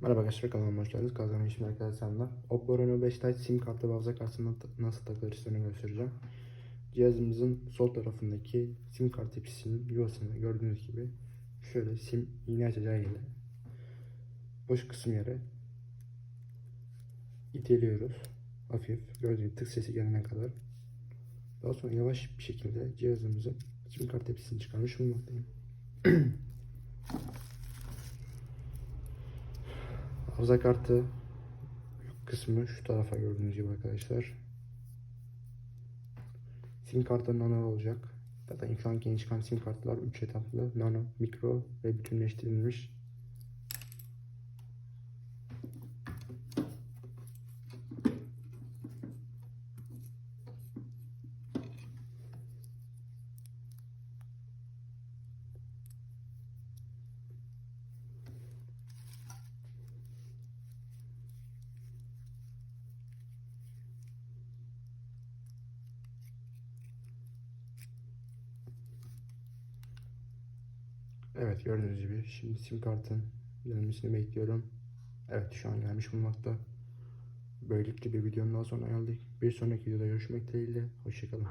Merhaba arkadaşlar kanalıma hoş geldiniz. Kazanma işim arkadaşlarla. Oppo Reno 5 Lite sim kartı ve hafıza kartına nasıl takılır istediğini göstereceğim. Cihazımızın sol tarafındaki sim kart tipsinin yuvasını gördüğünüz gibi şöyle sim iğne açacağı yere boş kısım yere iteliyoruz. Hafif gördüğünüz tık sesi gelene kadar. Daha sonra yavaş bir şekilde cihazımızın sim kart tepsisini çıkarmış bulunmaktayım. Hafıza kartı kısmı şu tarafa gördüğünüz gibi arkadaşlar. Sim kartı nano olacak. Zaten şu anki yeni çıkan sim kartlar 3 etaplı nano, mikro ve bütünleştirilmiş. Evet gördüğünüz gibi şimdi sim kartın gelmesini bekliyorum. Evet şu an gelmiş bulunmakta. Böylelikle bir videonun daha sonuna geldik. Bir sonraki videoda görüşmek dileğiyle. Hoşçakalın.